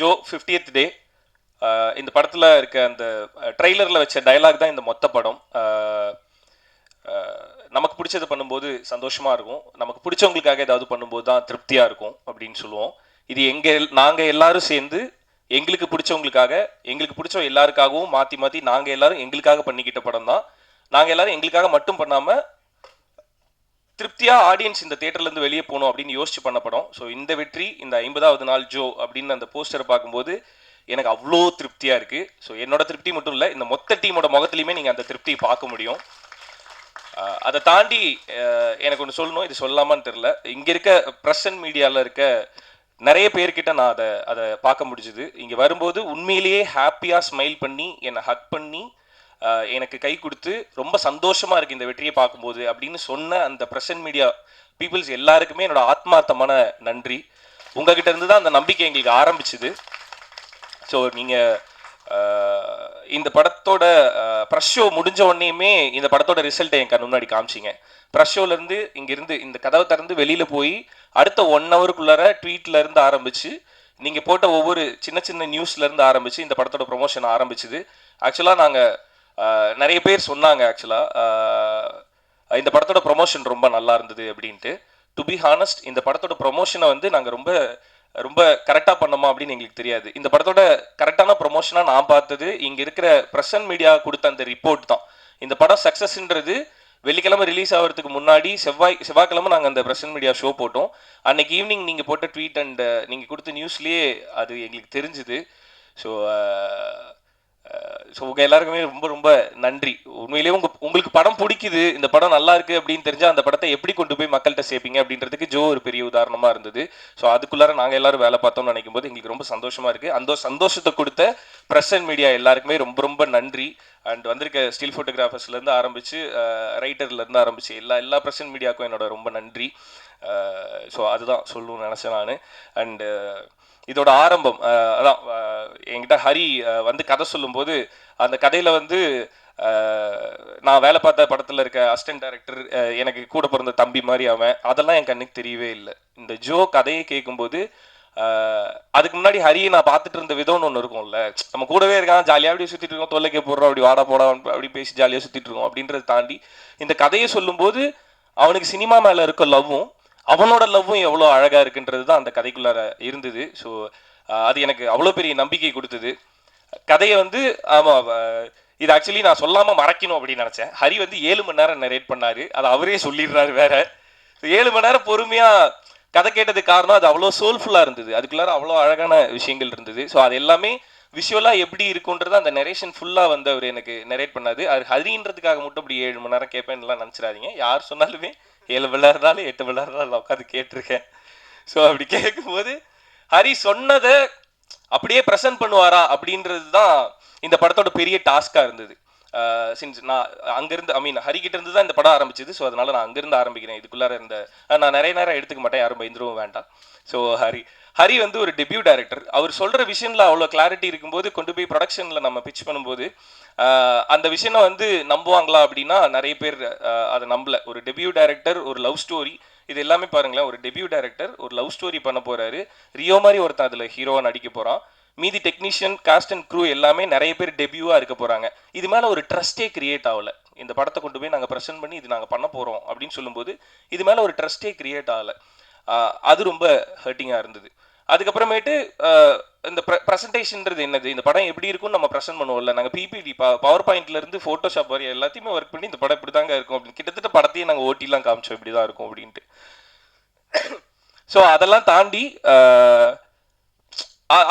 Joe fiftieth டே இந்த படத்தில் இருக்க அந்த ட்ரெய்லரில் வச்ச டயலாக் தான் இந்த மொத்த படம். நமக்கு பிடிச்சது பண்ணும்போது சந்தோஷமாக இருக்கும். நமக்கு பிடிச்சவங்களுக்காக ஏதாவது பண்ணும்போது தான் திருப்தியாக இருக்கும் அப்படின்னு சொல்லுவோம். இது எங்கள் நாங்கள் எல்லாரும் சேர்ந்து எங்களுக்கு பிடிச்சவங்களுக்காக எங்களுக்கு பிடிச்ச எல்லாருக்காகவும் மாற்றி மாற்றி நாங்கள் எல்லாரும் எங்களுக்காக பண்ணிக்கிட்ட படம் தான். நாங்கள் எல்லாரும் எங்களுக்காக மட்டும் பண்ணாமல் திருப்தியாக ஆடியன்ஸ் இந்த தேட்டர்லேருந்து வெளியே போகணும் அப்படின்னு யோசிச்சு பண்ண படம். ஸோ இந்த வெற்றி இந்த ஐம்பதாவது நாள் ஜோ அப்படின்னு அந்த போஸ்டரை பார்க்கும்போது எனக்கு அவ்வளோ திருப்தியாக இருக்குது ஸோ என்னோட திருப்தி மட்டும் இல்லை இந்த மொத்த டீமோட முகத்துலையுமே நீங்கள் அந்த திருப்தியை பார்க்க முடியும். அதை தாண்டி எனக்கு ஒன்று சொல்லணும் இது சொல்லலாமான்னு தெரில இங்கே இருக்க ப்ரெசன்ட் மீடியாவில் இருக்க நிறைய பேர்கிட்ட நான் அதை அதை பார்க்க முடிஞ்சுது. இங்கே வரும்போது உண்மையிலேயே ஹாப்பியாக ஸ்மைல் பண்ணி என்னை ஹக் பண்ணி எனக்கு கை கொடுத்து ரொம்ப சந்தோஷமா இருக்கு இந்த வெற்றியை பார்க்கும்போது அப்படின்னு சொன்ன அந்த ப்ரெசன்ட் மீடியா பீப்புள்ஸ் எல்லாருக்குமே என்னோட ஆத்மார்த்தமான நன்றி. உங்ககிட்ட இருந்து தான் அந்த நம்பிக்கை எங்களுக்கு ஆரம்பிச்சுது. ஸோ நீங்கள் இந்த படத்தோட ப்ரெஷ் ஷோ முடிஞ்ச உடனேயுமே இந்த படத்தோட ரிசல்ட்டை என் கண் முன்னாடி காமிச்சிங்க. ப்ரெஷ் ஷோலேருந்து இங்கேருந்து இந்த கதவை திறந்து வெளியில் போய் அடுத்த ஒன் ஹவருக்குள்ளார ட்வீட்லேருந்து இருந்து ஆரம்பிச்சு நீங்கள் போட்ட ஒவ்வொரு சின்ன சின்ன நியூஸ்லேருந்து ஆரம்பிச்சு இந்த படத்தோட ப்ரொமோஷன் ஆரம்பிச்சுது. ஆக்சுவலாக நாங்கள் நிறைய பேர் சொன்னாங்க ஆக்சுவலாக இந்த படத்தோட ப்ரொமோஷன் ரொம்ப நல்லா இருந்தது அப்படின்ட்டு. டு பி ஹானஸ்ட் இந்த படத்தோட ப்ரொமோஷனை வந்து நாங்கள் ரொம்ப ரொம்ப கரெக்டாக பண்ணோமா அப்படின்னு எங்களுக்கு தெரியாது. இந்த படத்தோட கரெக்டான ப்ரொமோஷனாக நான் பார்த்தது இங்கே இருக்கிற ப்ரெசன்ட் மீடியா கொடுத்த அந்த ரிப்போர்ட் தான். இந்த படம் சக்ஸஸ்ன்றது வெள்ளிக்கிழமை ரிலீஸ் ஆகிறதுக்கு முன்னாடி செவ்வாய் செவ்வாய்க்கிழமை நாங்கள் அந்த ப்ரெசன்ட் மீடியா ஷோ போட்டோம். அன்னைக்கு ஈவினிங் நீங்கள் போட்ட ட்வீட் அண்ட் நீங்கள் கொடுத்த நியூஸ்லேயே அது எங்களுக்கு தெரிஞ்சுது. ஸோ ஸோ உங்கள் எல்லாருக்குமே ரொம்ப ரொம்ப நன்றி. உண்மையிலேயே உங்க உங்களுக்கு படம் பிடிக்குது இந்த படம் நல்லா இருக்குது அப்படின்னு தெரிஞ்சால் அந்த படத்தை எப்படி கொண்டு போய் மக்கள்கிட்ட சேர்ப்பீங்க அப்படின்றதுக்கு ஜோ ஒரு பெரிய உதாரணமாக இருந்தது. ஸோ அதுக்குள்ளார நாங்கள் எல்லாரும் வேலை பார்த்தோம்னு நினைக்கும் போது எங்களுக்கு ரொம்ப சந்தோஷமாக இருக்குது அந்த சந்தோஷத்தை கொடுத்த ப்ரெஸ் அண்ட் மீடியா எல்லாருக்குமே ரொம்ப ரொம்ப நன்றி. அண்ட் வந்திருக்க ஸ்டில் ஃபோட்டோகிராஃபர்ஸ்லேருந்து ஆரம்பித்து ஆரம்பிச்சு ஆரம்பித்து ஆரம்பிச்சு எல்லா எல்லா ப்ரெஸ் அண்ட் மீடியாவுக்கும் என்னோட ரொம்ப நன்றி. ஸோ அதுதான் சொல்லணும்னு நினச்சேன் நான். அண்டு இதோட ஆரம்பம் அதான் என்கிட்ட ஹரி வந்து கதை சொல்லும்போது அந்த கதையில் வந்து நான் வேலை பார்த்த படத்தில் இருக்க அசிஸ்டன்ட் டைரக்டர் எனக்கு கூட பிறந்த தம்பி மாதிரி அவன். அதெல்லாம் என் கண்ணுக்கு தெரியவே இல்லை. இந்த ஜோ கதையை கேட்கும்போது அதுக்கு முன்னாடி ஹரியை நான் பார்த்துட்டு இருந்த விதம்னு ஒன்று இருக்கும்ல. நம்ம கூடவே இருக்கான் ஜாலியாக அப்படி சுற்றிட்டு இருக்கோம் தொல்லைக்கே போடுறோம் அப்படி வாடா போடா அப்படி பேசி ஜாலியாக சுற்றிட்டு இருக்கோம் அப்படின்றத தாண்டி இந்த கதையை சொல்லும்போது அவனுக்கு சினிமா மேலே இருக்க லவ்வும் அவனோட லவ்வும் எவ்வளோ அழகாக இருக்குன்றது தான் அந்த கதைக்குள்ளார இருந்தது. ஸோ அது எனக்கு அவ்வளோ பெரிய நம்பிக்கை கொடுத்தது. கதையை வந்து ஆமாம் இது ஆக்சுவலி நான் சொல்லாமல் மறக்கணும் அப்படின்னு நினச்சேன். ஹரி வந்து ஏழு மணி நேரம் நரேட் பண்ணாரு. அதை அவரே சொல்லிடுறாரு வேற. ஏழு மணி நேரம் பொறுமையாக கதை கேட்டது காரணம் அது அவ்வளோ சோல்ஃபுல்லாக இருந்தது. அதுக்குள்ளார அவ்வளோ அழகான விஷயங்கள் இருந்தது. ஸோ அது எல்லாமே விஷுவலாக எப்படி இருக்குன்றது அந்த நரேஷன் ஃபுல்லாக வந்து அவர் எனக்கு நரேட் பண்ணாது அது ஹரின்றதுக்காக மட்டும் அப்படி ஏழு மணி நேரம் கேட்பேன்லாம் நினச்சிடாதீங்க. யார் சொன்னாலுமே ஏழு மணி எட்டு மணி நேரம் இருந்தாலும் உட்காந்து கேட்டிருக்கேன். ஸோ அப்படி கேட்கும்போது ஹரி சொன்னதை அப்படியே ப்ரெசென்ட் பண்ணுவாரா அப்படின்றது தான் இந்த படத்தோட பெரிய டாஸ்காக இருந்தது. சின்ஸ் நான் அங்கேருந்து ஐ மீன் ஹரிக்கிட்ட இருந்து தான் இந்த படம் ஆரம்பிச்சது. ஸோ அதனால நான் அங்கேருந்து ஆரம்பிக்கிறேன். இதுக்குள்ளார இருந்த நான் நிறைய நேரம் எடுத்துக்க மாட்டேன். யாரும் பயந்துருவும் வேண்டாம். ஸோ ஹரி ஹரி வந்து ஒரு டெபியூ டேரக்டர் அவர் சொல்கிற விஷயம்ல அவ்வளோ கிளாரிட்டி இருக்கும்போது கொண்டு போய் ப்ரொடக்ஷனில் நம்ம பிச் பண்ணும்போது அந்த விஷயம் வந்து நம்புவாங்களா அப்படின்னா நிறைய பேர் அதை நம்பல. ஒரு டெபியூ டேரக்டர் ஒரு லவ் ஸ்டோரி இது எல்லாமே பாருங்களேன். ஒரு டெபியூ டேரக்டர் ஒரு லவ் ஸ்டோரி பண்ண போறாரு. ரியோ மாதிரி ஒருத்தன் அதில் ஹீரோவாக நடிக்க போகிறான் மீதி டெக்னீஷியன் காஸ்ட் அண்ட் க்ரூ எல்லாமே நிறைய பேர் டெபியூவாக இருக்க போகிறாங்க இது மேலே ஒரு ட்ரஸ்டே கிரியேட் ஆகலை. இந்த படத்தை கொண்டு போய் நாங்கள் ப்ரெசென்ட் பண்ணி இது நாங்கள் பண்ண போகிறோம் அப்படின்னு சொல்லும்போது இது மேலே ஒரு ட்ரஸ்டே கிரியேட் ஆகலை. அது ரொம்ப ஹர்ட்டிங்காக இருந்தது. அதுக்கப்புறமேட்டு இந்த இந்த ப்ரெசன்டேஷன்ன்றது என்னது? இந்த படம் எப்படி இருக்கும்னு நம்ம ப்ரெசென்ட் பண்ணுவோம்ல. நாங்கள் பிபிடி பவர் பாயிண்ட்லேருந்து ஃபோட்டோஷாப் வரை எல்லாத்தையுமே ஒர்க் பண்ணி இந்த படம் இப்படி தாங்க இருக்கும் அப்படின்னு கிட்டத்தட்ட படத்தையும் நாங்கள் ஓட்டிலாம் காமிச்சோம் இப்படி தான் இருக்கும் அப்படின்ட்டு. ஸோ அதெல்லாம் தாண்டி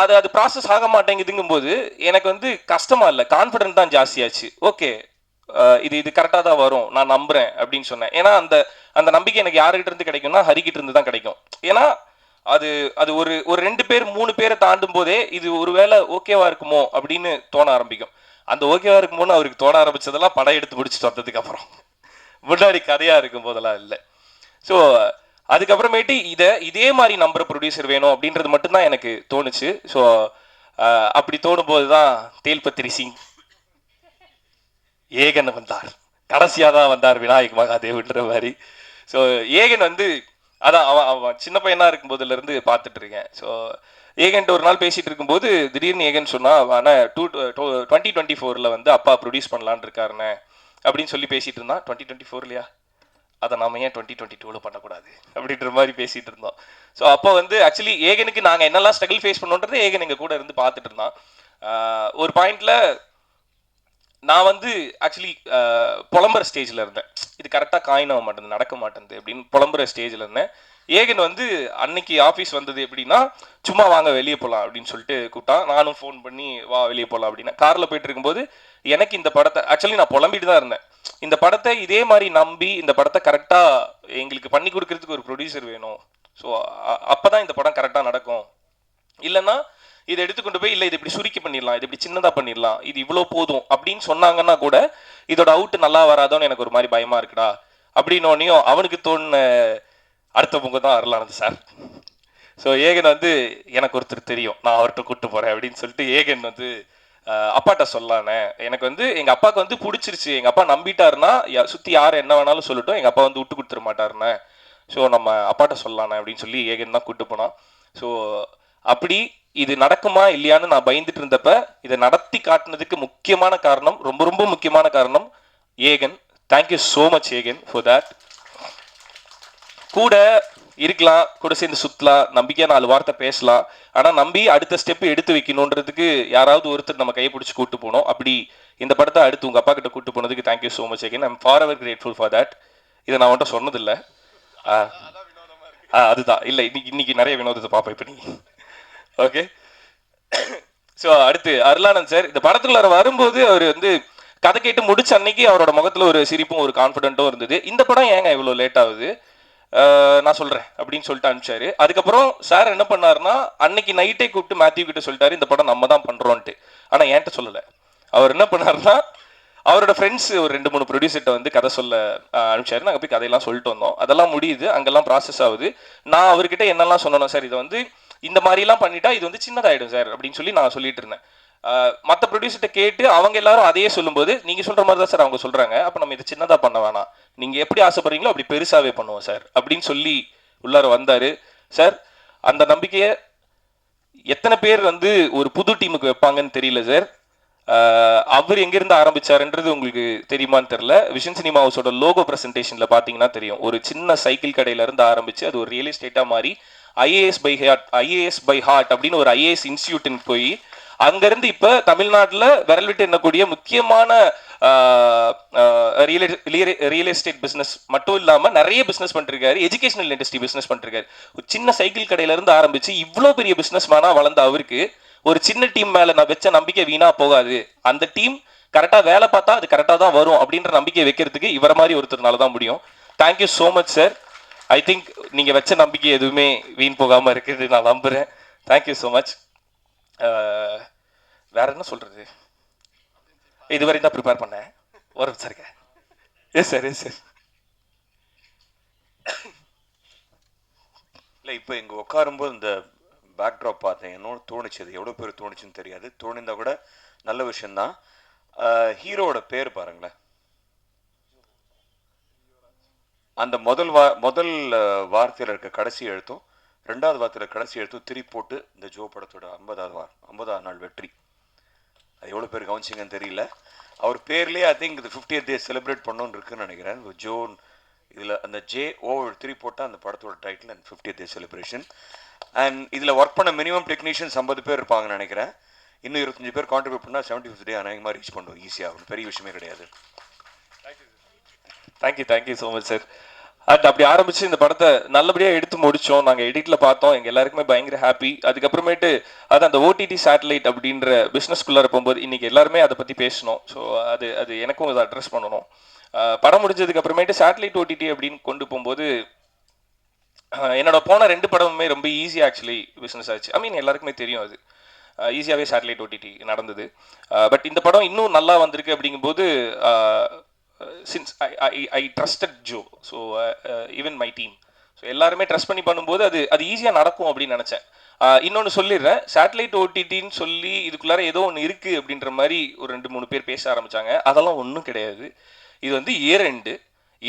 அது அது ப்ராசஸ் ஆக மாட்டேங்குதுங்கும்போது எனக்கு வந்து கஷ்டமா இல்லை. கான்ஃபிடென்ட் தான் ஜாஸ்தியாச்சு. ஓகே இது இது கரெக்டாக தான் வரும். நான் நம்புறேன் அப்படின்னு சொன்னேன். ஏன்னா அந்த அந்த நம்பிக்கை எனக்கு யாருக்கிட்ட இருந்து கிடைக்கும்னா ஹரிக்கிட்ட இருந்து தான் கிடைக்கும். ஏன்னா அது அது ஒரு ஒரு ரெண்டு பேர் மூணு பேரை தாண்டும் போதே இது ஒருவேளை ஓகேவா இருக்குமோ அப்படின்னு தோண ஆரம்பிக்கும். அந்த ஓகேவா இருக்குமோன்னு அவருக்கு தோண ஆரம்பிச்சதெல்லாம் படம் எடுத்து முடிச்சுட்டு வந்ததுக்கு அப்புறம் முன்னாடி கதையா இருக்கும் போதெல்லாம் இல்லை. ஸோ அதுக்கப்புறமேட்டு இதை இதே மாதிரி நம்புற ப்ரொடியூசர் வேணும் அப்படின்றது மட்டும்தான் எனக்கு தோணுச்சு. ஸோ அப்படி தோணும் போது தான் தேல்பத்திரி சிங் ஏகன் வந்தார். கடைசியாக தான் வந்தார் விநாயக் மகாதேவ்ன்ற மாதிரி. ஸோ ஏகன் வந்து அதான் அவன் அவன் சின்ன பையனாக இருக்கும் பார்த்துட்டு இருக்கேன். ஸோ ஏகன்ட்டு ஒரு நாள் பேசிகிட்டு இருக்கும்போது திடீர்னு ஏகன் சொன்னால் ஆனால் டூ டுவெண்ட்டி டுவெண்ட்டி ஃபோரில் வந்து அப்பா ப்ரொடியூஸ் பண்ணலான்னு இருக்காருண்ணே அப்படின்னு சொல்லி பேசிகிட்டு இருந்தான். டுவெண்ட்டி டுவெண்ட்டி ஃபோர்லையா அதை நாம ஏன் டுவெண்ட்டி டுவெண்ட்டி டூவில் பண்ணக்கூடாது? அப்படின்ற மாதிரி பேசிகிட்டு இருந்தோம். ஸோ அப்போ வந்து ஆக்சுவலி ஏகனுக்கு நாங்கள் என்னெல்லாம் ஸ்ட்ரகிள் ஃபேஸ் பண்ணோன்றது ஏகன் எங்கள் கூட இருந்து பார்த்துட்டு இருந்தான். ஒரு பாயிண்டில் நான் வந்து ஆக்சுவலி புலம்புற ஸ்டேஜில் இருந்தேன். இது கரெக்டாக காயின் ஆக மாட்டேங்குது நடக்க மாட்டேங்குது அப்படின்னு புலம்புற ஸ்டேஜில் இருந்தேன். ஏகன் வந்து அன்னைக்கு ஆஃபீஸ் வந்தது எப்படின்னா சும்மா வாங்க வெளியே போகலாம் அப்படின்னு சொல்லிட்டு கூப்பிட்டான். நானும் ஃபோன் பண்ணி வா வெளியே போகலாம் அப்படின்னா. காரில் போயிட்டு இருக்கும்போது எனக்கு இந்த படத்தை ஆக்சுவலி நான் புலம்பிட்டு தான் இருந்தேன். இந்த படத்தை இதே மாதிரி நம்பி இந்த படத்தை கரெக்டாக எங்களுக்கு பண்ணி கொடுக்கறதுக்கு ஒரு ப்ரொடியூசர் வேணும். ஸோ அப்போ தான் இந்த படம் கரெக்டாக நடக்கும். இல்லைன்னா இதை எடுத்துக்கொண்டு போய் இல்லை இது இப்படி சுருக்கி பண்ணிடலாம் இது இப்படி சின்னதாக பண்ணிடலாம் இது இவ்வளோ போதும் அப்படின்னு சொன்னாங்கன்னா கூட இதோட அவுட் நல்லா வராதோன்னு எனக்கு ஒரு மாதிரி பயமாக இருக்குடா அப்படின்னோடனையும் அவனுக்கு தோணுன அடுத்த பொங்க தான் அருளானது சார். ஸோ ஏகன் வந்து எனக்கு ஒருத்தர் தெரியும் நான் அவர்கிட்ட கூட்டு போகிறேன் அப்படின்னு சொல்லிட்டு ஏகன் வந்து அப்பாட்ட சொல்லானே. எனக்கு வந்து எங்கள் அப்பாவுக்கு வந்து பிடிச்சிருச்சு. எங்கள் அப்பா நம்பிட்டாருன்னா சுற்றி யார் என்ன வேணாலும் சொல்லட்டும் எங்கள் அப்பா வந்து விட்டு கொடுத்துட மாட்டாருன்னு. ஸோ நம்ம அப்பாட்ட சொல்லலானே அப்படின்னு சொல்லி ஏகன் தான் கூப்பிட்டு போனான். ஸோ அப்படி இது நடக்குமா இல்லையான்னு நான் பயந்துட்டு இருந்தப்ப இதை நடத்தி காட்டினதுக்கு முக்கியமான காரணம் ரொம்ப ரொம்ப முக்கியமான காரணம் Aegan. Thank you so much Aegan for that கூட இருக்கலாம் கூட சேர்ந்து சுற்றலாம் நம்பிக்கையாக நாலு வார்த்தை பேசலாம். ஆனால் நம்பி அடுத்த ஸ்டெப் எடுத்து வைக்கணுன்றதுக்கு யாராவது ஒருத்தர் நம்ம கையை பிடிச்சி கூட்டு போனோம் அப்படி இந்த படத்தை அடுத்து உங்கள் அப்பா கிட்ட கூட்டு போனதுக்கு thank you so much again I'm forever grateful for that இதை நான் உன்ட்ட சொன்னதில்லை. ஆ. ஆ அதுதான். இல்லை இன்னைக்கு இன்னைக்கு நிறைய வினோதத்தை பார்ப்பேன் இப்போ நீ. ஓகே ஸோ அடுத்து அருளானந்த் சார் இந்த படத்துக்குள்ளார வரும்போது அவர் வந்து கதை கேட்டு முடிச்ச அன்னைக்கு அவரோட முகத்தில் ஒரு சிரிப்பும் ஒரு கான்ஃபிடென்ட்டும் இருந்தது. இந்த படம் ஏங்க இவ்வளோ லேட் ஆகுது? நான் சொல்கிறேன் அப்படின்னு சொல்லிட்டு அனுப்பிச்சாரு. அதுக்கப்புறம் சார் என்ன பண்ணாருன்னா அன்னைக்கு நைட்டே கூப்பிட்டு மேத்யூ கிட்ட சொல்லிட்டாரு இந்த படம் நம்ம தான் பண்ணுறோன்ட்டு ஆனால் என்கிட்ட சொல்லலை. அவர் என்ன பண்ணாருன்னா அவரோட ஃப்ரெண்ட்ஸ் ஒரு ரெண்டு மூணு ப்ரொடியூசர்கிட்ட வந்து கதை சொல்ல அனுப்பிச்சாரு. நாங்கள் போய் கதையெல்லாம் சொல்லிட்டு வந்தோம். அதெல்லாம் முடியுது அங்கெல்லாம் ப்ராசஸ் ஆகுது. நான் அவர்கிட்ட என்னெல்லாம் சொன்னோம் சார் இதை வந்து இந்த மாதிரிலாம் பண்ணிட்டா இது வந்து சின்னதாயிடும் சார் அப்படின்னு சொல்லி நான் சொல்லிட்டு இருந்தேன். மற்ற ப்ரொடியூசர்கிட்ட கேட்டு அவங்க எல்லாரும் அதையே சொல்லும்போது நீங்க சொல்ற மாதிரி தான் சார் அவங்க சொல்றாங்க. அப்போ நம்ம இதை சின்னதாக பண்ண வேணாம். நீங்க எப்படி ஆசைப்படுறீங்களோ அப்படி பெருசாவே பண்ணுவோம் சார் அப்படின்னு சொல்லி உள்ளார வந்தாரு. சார் அந்த நம்பிக்கையை எத்தனை பேர் வந்து ஒரு புது டீமுக்கு வைப்பாங்கன்னு தெரியல சார். அவர் எங்கிருந்து ஆரம்பிச்சாருன்றது உங்களுக்கு தெரியுமான்னு தெரில விஷன் சினிமா ஹவுஸோட லோகோ ப்ரெசன்டேஷனில் பார்த்தீங்கன்னா தெரியும். ஒரு சின்ன சைக்கிள் கடையிலேருந்து ஆரம்பித்து அது ஒரு ரியல் எஸ்டேட்டாக மாறி IAS by heart IAS by heart அப்படின்னு ஒரு ஐஏஎஸ் இன்ஸ்டியூட்னு போய் அங்கிருந்து இப்போ தமிழ்நாட்டுல விரல் விட்டு எண்ணக்கூடிய முக்கியமான ரியல் எஸ்டேட் பிசினஸ் மட்டும் இல்லாமல் நிறைய பிஸ்னஸ் பண்ணிருக்காரு. எஜுகேஷனல் இண்டஸ்ட்ரி பிஸ்னஸ் பண்ணிருக்காரு. ஒரு சின்ன சைக்கிள் கடையில இருந்து ஆரம்பிச்சு பெரிய பிஸ்னஸ் மேனாக வளர்ந்த அவருக்கு ஒரு சின்ன டீம் மேல நான் வச்ச நம்பிக்கை வீணாக போகாது. அந்த டீம் கரெக்டாக வேலை பார்த்தா அது கரெக்டாக தான் வரும் அப்படின்ற நம்பிக்கை வைக்கிறதுக்கு இவர மாதிரி ஒருத்தர்னால தான் முடியும் thank you so much sir I think நீங்கள் வச்ச நம்பிக்கை எதுவுமே வீண் போகாமல் இருக்குது நான் நம்புகிறேன் தேங்க்யூ ஸோ மச் வேற என்ன சொல்கிறது இதுவரை தான் ப்ரிப்பேர் பண்ணேன். ஒரு நிமிஷம் எஸ் சார் எஸ் சார் இல்லை இப்போ இங்கே உட்காரும்போது இந்த பேக்ட்ராப் பார்த்தேன். என்னோட தோணுச்சு. அது எவ்வளோ பேர் தோணுச்சுன்னு தெரியாது. தோணிந்தா கூட நல்ல விஷயந்தான் ஹீரோவோட uh, பேர் பாருங்களேன். அந்த முதல் வா முதல் வார்த்தையில் இருக்க கடைசி எழுத்தும் ரெண்டாவது வார்த்தையில் கடைசி எழுத்தும் திரி போட்டு இந்த ஜோ படத்தோட ஐம்பதாவது வார் ஐம்பதாவது நாள் வெற்றி. அது எவ்வளோ பேர் கவனிச்சிங்கன்னு தெரியல. அவர் பேர்லேயே ஐ திங்க் இது ஃபிஃப்டியத் டே செலிப்ரேட் பண்ணோன்னு இருக்குன்னு நினைக்கிறேன். ஜோன் இதில் அந்த ஜே ஓ திரி போட்டால் அந்த படத்தோட title and fiftieth day celebration and இதில் ஒர்க் பண்ண மினிமம் டெக்னீஷியன்ஸ் ஐம்பது பேர் இருப்பாங்கன்னு நினைக்கிறேன். இன்னும் இருபத்தஞ்சு பேர் கான்ட்ரிபியூட் பண்ணால் செவன்ட்டி ஃபிஃப்த் டே அநேகமாக ரீச் பண்ணுவோம் ஈஸியாக பெரிய விஷயமே கிடையாது. Thank you thank you so much sir and அப்படி ஆரம்பிச்சு இந்த படத்தை நல்லபடியா எடுத்து முடிச்சோம். நாங்க எடிட்ல பார்த்தோம். எங்க எல்லாருக்குமே பயங்கர ஹாப்பி அதுக்கப்புறமேட்டு அது அந்த ஓடிடி சேட்டலைட் அப்படின்ற பிசினஸ்குள்ளார போகும்போது இன்னைக்கு எல்லாருமே அதை பத்தி பேசணும். ஸோ அது அது எனக்கும் அதை அட்ரஸ் பண்ணணும். படம் முடிஞ்சதுக்கு அப்புறமேட்டு சேட்டலைட் ஓடிடி அப்படின்னு கொண்டு போகும்போது என்னோட போன ரெண்டு படமுமே ரொம்ப ஈஸி ஆக்சுவலி பிஸ்னஸ் ஆச்சு. ஐ மீன் எல்லாருக்குமே தெரியும் அது. ஈஸியாகவே சேட்டலைட் ஓடிடி நடந்தது. பட் இந்த படம் இன்னும் நல்லா வந்திருக்கு அப்படிங்கும்போது since I I I trusted Jo so even my team so எல்லாருமே ட்ரஸ்ட் பண்ணி பண்ணும்போது அது அது ஈஸியாக நடக்கும் அப்படின்னு நினச்சேன். இன்னொன்று சொல்லிடுறேன். சேட்டலைட் ஓடிடின்னு சொல்லி இதுக்குள்ளார ஏதோ ஒன்று இருக்குது அப்படின்ற மாதிரி ஒரு ரெண்டு மூணு பேர் பேச ஆரம்பிச்சாங்க. அதெல்லாம் ஒன்றும் கிடையாது. இது வந்து இயர் எண்டு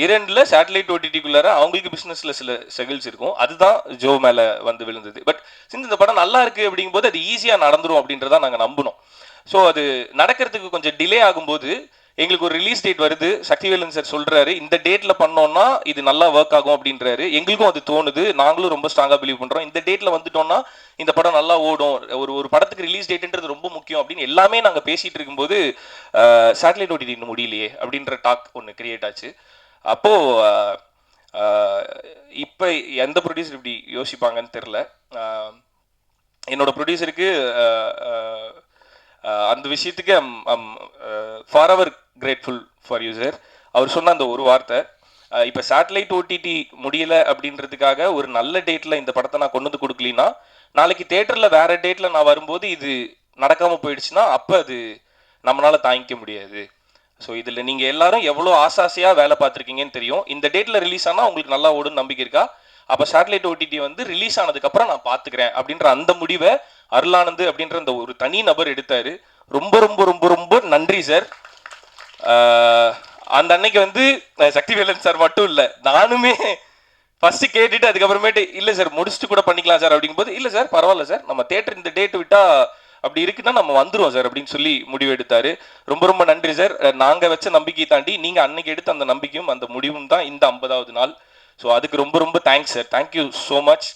இரண்டுல சேட்டலைட் ஓடிடிக்குள்ளார அவங்களுக்கு பிஸ்னஸில் சில ஸ்ட்ரகிள்ஸ் இருக்கும். அதுதான் ஜோ மேலே வந்து விழுந்தது. பட் சின்ஸ் இந்த படம் நல்லா இருக்கு அப்படிங்கும்போது அது ஈஸியாக நடந்துடும் அப்படின்றத நாங்கள் நம்பினோம். ஸோ அது நடக்கிறதுக்கு கொஞ்சம் டிலே ஆகும்போது எங்களுக்கு ஒரு ரிலீஸ் டேட் வருது. சக்திவேலன் சார் சொல்றாரு இந்த டேட்ல பண்ணோம்னா இது நல்லா ஒர்க் ஆகும் அப்படின்றாரு. எங்களுக்கும் அது தோணுது. நாங்களும் ரொம்ப ஸ்ட்ராங்கா பிலீவ் பண்றோம். இந்த டேட்ல வந்துட்டோம்னா இந்த படம் நல்லா ஓடும். ஒரு ஒரு படத்துக்கு ரிலீஸ் டேட்ன்றது ரொம்ப முக்கியம் அப்படின்னு எல்லாமே நாங்க பேசிட்டு இருக்கும்போது சேட்டலைட் ஓடிடி இன்னும் முடியலையே அப்படின்ற டாக் ஒன்று கிரியேட் ஆச்சு. அப்போ இப்போ எந்த ப்ரொடியூசர் இப்படி யோசிப்பாங்கன்னு தெரில என்னோட ப்ரொடியூசருக்கு அந்த விஷயத்துக்கு for our grateful for user அவர் சொன்ன அந்த ஒரு வார்த்தை இப்போ சேட்டலைட் ஓடிடி முடியல அப்படின்றதுக்காக ஒரு நல்ல டேட்டில் இந்த படத்தை நான் கொண்டு வந்து கொடுக்கலினா நாளைக்கு தேட்டரில் வேறு டேட்டில் நான் வரும்போது இது நடக்காமல் போயிடுச்சுன்னா அப்போ அது நம்மளால் தாங்கிக்க முடியாது. ஸோ இதில் நீங்கள் எல்லாரும் எவ்வளோ ஆசாசையாக வேலை பார்த்துருக்கீங்கன்னு தெரியும். இந்த டேட்டில் ரிலீஸ் ஆனால் உங்களுக்கு நல்லா ஓடுன்னு நம்பிக்கை இருக்கா? அப்போ சேட்டலைட் ஓடிடி வந்து ரிலீஸ் ஆனதுக்கப்புறம் நான் பார்த்துக்கிறேன் அப்படின்ற அந்த முடிவை அருளானந்து அப்படின்ற அந்த ஒரு தனி நபர் எடுத்தாரு. ரொம்ப ரொம்ப ரொம்ப ரொம்ப நன்றி சார் அந்த அன்னைக்கு வந்து சக்திவேலன் சார் மட்டும் இல்லை நானுமே ஃபர்ஸ்ட் கேட்டுட்டு அதுக்கப்புறமேட்டு இல்லை சார் முடிச்சுட்டு கூட பண்ணிக்கலாம் சார் அப்படிங்கும்போது இல்லை சார் பரவாயில்ல சார் நம்ம தேட்டர் இந்த டேட் விட்டா அப்படி இருக்குன்னா நம்ம வந்துருவோம் சார் அப்படின்னு சொல்லி முடிவு எடுத்தாரு. ரொம்ப ரொம்ப நன்றி சார். நாங்கள் வச்ச நம்பிக்கையை தாண்டி நீங்கள் அன்னைக்கு எடுத்த அந்த நம்பிக்கையும் அந்த முடிவும் தான் இந்த ஐம்பதாவது நாள். ஸோ அதுக்கு ரொம்ப ரொம்ப thanks sir. Thank you so much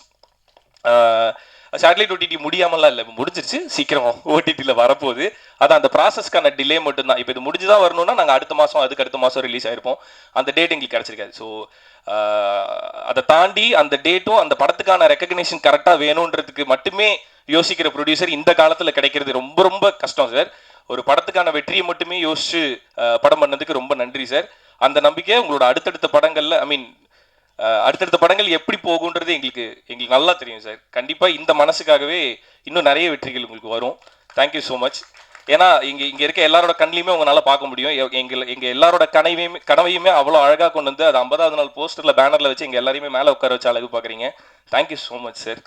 satellite OTT முடியாமலாம் இல்லை முடிஞ்சிருச்சு. சீக்கிரம் ஓடிடியில் வரப்போகுது. அது அந்த ப்ராசஸ்க்கான டிலே மட்டும்தான். இப்போ இது முடிஞ்சுதான் வரணும்னா நாங்கள் அடுத்த மாதம் அதுக்கு அடுத்த மாதம் ரிலீஸ் ஆயிருப்போம். அந்த டேட் எங்களுக்கு கிடச்சிருக்காது. ஸோ அதை தாண்டி அந்த டேட்டும் அந்த படத்துக்கான ரெக்கக்னேஷன் கரெக்டாக வேணுன்றதுக்கு மட்டுமே யோசிக்கிற ப்ரொடியூசர் இந்த காலத்தில் கிடைக்கிறது ரொம்ப ரொம்ப கஷ்டம் சார் ஒரு படத்துக்கான வெற்றியை மட்டுமே யோசிச்சு படம் பண்ணதுக்கு ரொம்ப நன்றி சார் அந்த நம்பிக்கை உங்களோட அடுத்தடுத்த படங்கள்ல ஐ மீன் அடுத்தடுத்த படங்கள் எப்படி போகுன்றது எங்களுக்கு எங்களுக்கு நல்லா தெரியும் சார். கண்டிப்பாக இந்த மனசுக்காகவே இன்னும் நிறைய வெற்றிகள் உங்களுக்கு வரும். தேங்க்யூ ஸோ மச் ஏன்னா இங்கே இங்கே இருக்க எல்லாரோட கண்ணிலையுமே உங்களால் பார்க்க முடியும். எ- எங்கள் எல்லாரோட கனவையுமே கனவையுமே அவ்வளோ அழகாக கொண்டு வந்து அது ஐம்பதாவது நாள் போஸ்டரில் பேனரில் வச்சு எங்கள் எல்லாரையுமே மேலே உட்கார வச்சு அழகு பார்க்குறீங்க. தேங்க்யூ ஸோ மச் சார்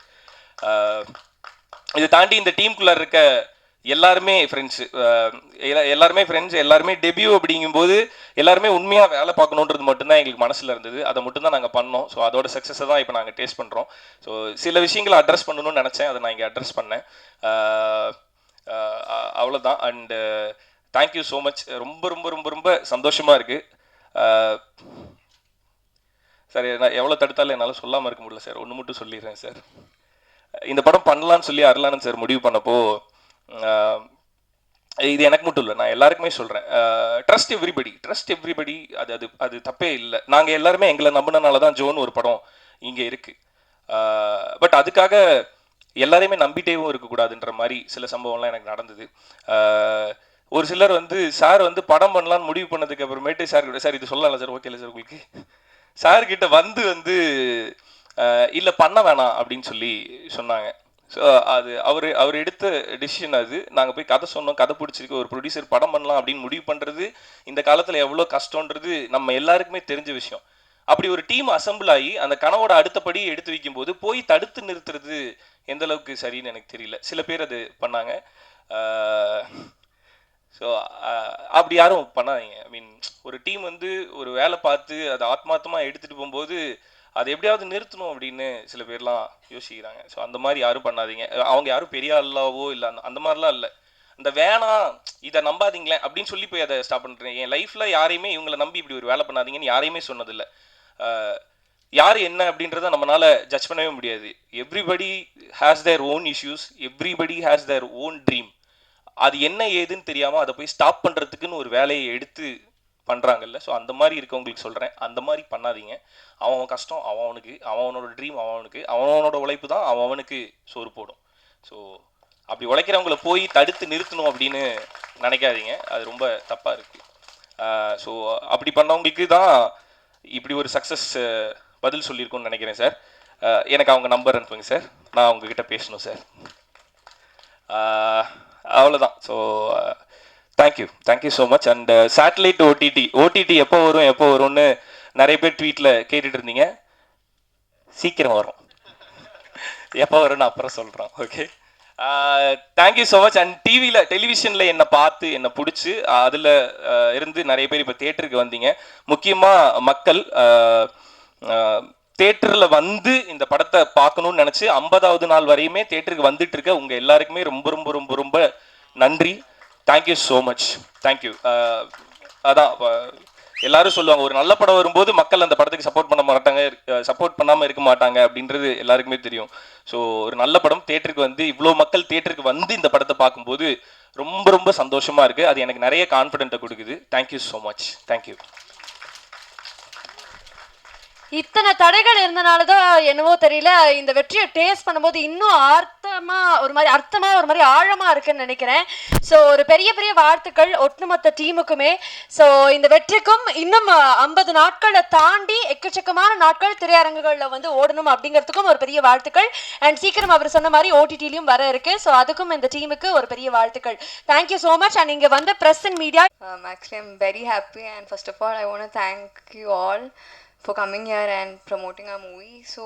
இதை தாண்டி இந்த டீமுக்குள்ளே இருக்க எல்லாருமே ஃப்ரெண்ட்ஸ் எல்லாருமே ஃப்ரெண்ட்ஸ் எல்லாருமே டெபியூ அப்படிங்கும்போது எல்லாருமே உண்மையாக வேலை பார்க்கணுன்றது மட்டும்தான் எங்களுக்கு மனசில் இருந்தது. அதை மட்டும் தான் நாங்கள் பண்ணோம். ஸோ அதோட சக்ஸஸை தான் இப்போ நாங்கள் டேஸ்ட் பண்ணுறோம் ஸோ சில விஷயங்களை அட்ரஸ் பண்ணணும்னு நினச்சேன். அதை நான் இங்கே அட்ரஸ் பண்ணேன். அவ்வளோதான் அண்டு தேங்க்யூ ஸோ மச் ரொம்ப ரொம்ப ரொம்ப ரொம்ப சந்தோஷமாக இருக்குது சார் நான் எவ்வளோ தடுத்தாலும் என்னால் சொல்லாமல் இருக்க முடியல சார் ஒன்று மட்டும் சொல்லிடுறேன் சார் இந்த படம் பண்ணலாம்னு சொல்லி அருளானந்த் சார் முடிவு பண்ணப்போ இது எனக்கு மட்டும் இல்லை நான் எல்லாருக்குமே சொல்கிறேன் ட்ரஸ்ட் எவ்ரிபடி ட்ரஸ்ட் எவ்ரிபடி அது அது அது தப்பே இல்லை. நாங்கள் எல்லாருமே எங்களை நம்பினனால தான் ஜோன் ஒரு படம் இங்கே இருக்குது பட் அதுக்காக எல்லாரையுமே நம்பிட்டேவும் இருக்கக்கூடாதுன்ற மாதிரி சில சம்பவம்லாம் எனக்கு நடந்தது. ஒரு சிலர் வந்து சார் வந்து படம் பண்ணலாம்னு முடிவு பண்ணதுக்கு அப்புறமேட்டு சார் சார் இது சொல்லலாம் சார் ஓகே இல்லை சார் உங்களுக்கு? சார் கிட்ட வந்து வந்து இல்லை பண்ண வேணாம் அப்படின்னு சொல்லி சொன்னாங்க. ஸோ uh, அது அவர் அவர் எடுத்த டிசிஷன் அது. நாங்கள் போய் கதை சொன்னோம் கதை பிடிச்சிருக்கு ஒரு ப்ரொடியூசர் படம் பண்ணலாம் அப்படின்னு முடிவு பண்ணுறது இந்த காலத்தில் எவ்வளோ கஷ்டன்றது நம்ம எல்லாருக்குமே தெரிஞ்ச விஷயம். அப்படி ஒரு டீம் அசம்பிள் ஆகி அந்த கனவோட அடுத்தபடி எடுத்து வைக்கும்போது போய் தடுத்து நிறுத்துறது எந்த அளவுக்கு சரின்னு எனக்கு தெரியல. சில பேர் அது பண்ணாங்க. Uh, ஸோ uh, அப்படி யாரும் பண்ணாதீங்க. ஐ மீன் ஒரு டீம் வந்து ஒரு வேலை பார்த்து அதை ஆத்மார்த்தமாக எடுத்துகிட்டு போகும்போது அதை எப்படியாவது நிறுத்தணும் அப்படின்னு சில பேர்லாம் யோசிக்கிறாங்க. ஸோ அந்த மாதிரி யாரும் பண்ணாதீங்க. அவங்க யாரும் பெரிய ஆளாவோ இல்லை அந்த அந்த மாதிரிலாம் இல்லை. இந்த வேணாம் இதை நம்பாதீங்களேன் அப்படின்னு சொல்லி போய் அதை ஸ்டாப் பண்ணுறேன் என் லைஃப்பில் யாரையுமே இவங்களை நம்பி இப்படி ஒரு வேலை பண்ணாதீங்கன்னு யாரையுமே சொன்னதில்லை. யார் என்ன அப்படின்றத நம்மளால ஜட்ஜ் பண்ணவே முடியாது. Everybody has their own issues everybody has their own dream அது என்ன ஏதுன்னு தெரியாமல் அதை போய் ஸ்டாப் பண்ணுறதுக்குன்னு ஒரு வேலையை எடுத்து பண்ணுறாங்கல்ல ஸோ அந்த மாதிரி இருக்கவங்களுக்கு சொல்கிறேன் அந்த மாதிரி பண்ணாதீங்க. அவன் அவன் கஷ்டம் அவன் அவனுக்கு அவனோட ட்ரீம் அவனுக்கு அவனோட உழைப்பு தான் அவன் அவனுக்கு சோறு போடும். ஸோ அப்படி உழைக்கிறவங்கள போய் தடுத்து நிறுத்தணும் அப்படின்னு நினைக்காதீங்க. அது ரொம்ப தப்பாக இருக்குது ஸோ அப்படி பண்ணவங்களுக்கு தான் இப்படி ஒரு சக்ஸஸ் பதில் சொல்லியிருக்கோம்னு நினைக்கிறேன் சார் எனக்கு அவங்க நம்பர் அனுப்புங்க சார் நான் அவங்கக்கிட்ட பேசணும் சார் அவ்வளோதான் so thank you thank you so much and satellite OTT OTT எப்போ வரும் எப்போ வரும்னு நிறைய பேர் ட்வீட்டில் கேட்டுட்டு இருந்தீங்க. சீக்கிரம் வரும். எப்போ வரும்னு அப்புறம் சொல்கிறோம் okay thank you so much and டிவியில் டெலிவிஷனில் என்னை பார்த்து என்னை பிடிச்சி அதில் uh, இருந்து நிறைய பேர் இப்போ தேட்டருக்கு வந்தீங்க. முக்கியமாக மக்கள் uh, uh, தேட்டரில் வந்து இந்த படத்தை பார்க்கணும்னு நினச்சி ஐம்பதாவது நாள் வரையுமே தேட்டருக்கு வந்துட்டு இருக்க உங்கள் எல்லாருக்குமே ரொம்ப ரொம்ப ரொம்ப ரொம்ப நன்றி. தேங்க்யூ ஸோ மச் தேங்க்யூ அதான் எல்லாரும் சொல்லுவாங்க ஒரு நல்ல படம் வரும்போது மக்கள் அந்த படத்துக்கு சப்போர்ட் பண்ண மாட்டாங்க சப்போர்ட் பண்ணாமல் இருக்க மாட்டாங்க அப்படின்றது எல்லாருக்குமே தெரியும். ஸோ ஒரு நல்ல படம் தேட்டருக்கு வந்து இவ்வளோ மக்கள் தேட்டருக்கு வந்து இந்த படத்தை பார்க்கும்போது ரொம்ப ரொம்ப சந்தோஷமாக இருக்குது அது எனக்கு நிறைய கான்ஃபிடென்ட்டை கொடுக்குது. தேங்க்யூ ஸோ மச் தேங்க்யூ இத்தனை தடைகள் இருந்தனால தான் என்னவோ தெரியல. இந்த வெற்றியை டேஸ்ட் பண்ணும்போது இன்னும் அர்த்தமா ஒரு மாதிரி அர்த்தமா ஒரு மாதிரி ஆழமா இருக்குன்னு நினைக்கிறேன். ஸோ ஒரு பெரிய பெரிய வாழ்த்துக்கள் ஒட்டுமொத்த டீமுக்குமே. ஸோ இந்த வெற்றிக்கும் இன்னும் ஐம்பது நாட்களை தாண்டி எக்கச்சக்கமான நாட்கள் திரையரங்குகளில் வந்து ஓடணும் அப்படிங்கிறதுக்கும் ஒரு பெரிய வாழ்த்துக்கள். அண்ட் சீக்கிரம் அவர் சொன்ன மாதிரி ஓடிடிலையும் வர இருக்கு. ஸோ அதுக்கும் இந்த டீமுக்கு ஒரு பெரிய வாழ்த்துக்கள். தேங்க்யூ ஸோ மச் அண்ட் இங்கே வந்த press and media actually I'm very happy and first of all I I want all for coming here and promoting our movie. So,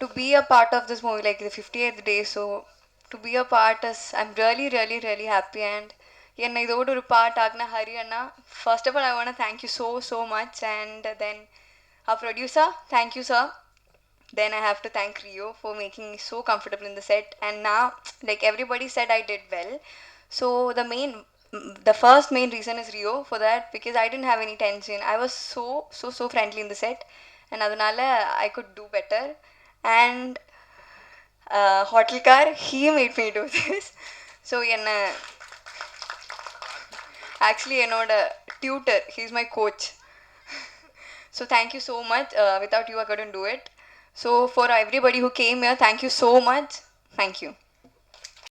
to be a part of this movie, like the 58th day, so to be a part is, I'm really, really, really happy. And என்னை இதோட ஒரு part ஆகின Hari Anna first of all I want thank you so so much and then our producer thank you sir then i have to thank rio for making me so comfortable in the set and now like everybody said i did well so the main the first main reason is rio for that because i didn't have any tension i was so so so friendly in the set and adanala i could do better and uh, hotel car he made me do this so என்ன actually என்னோட tutor he's my coach so thank you so much. Uh, without you, I couldn't do it. So for everybody who came here, thank you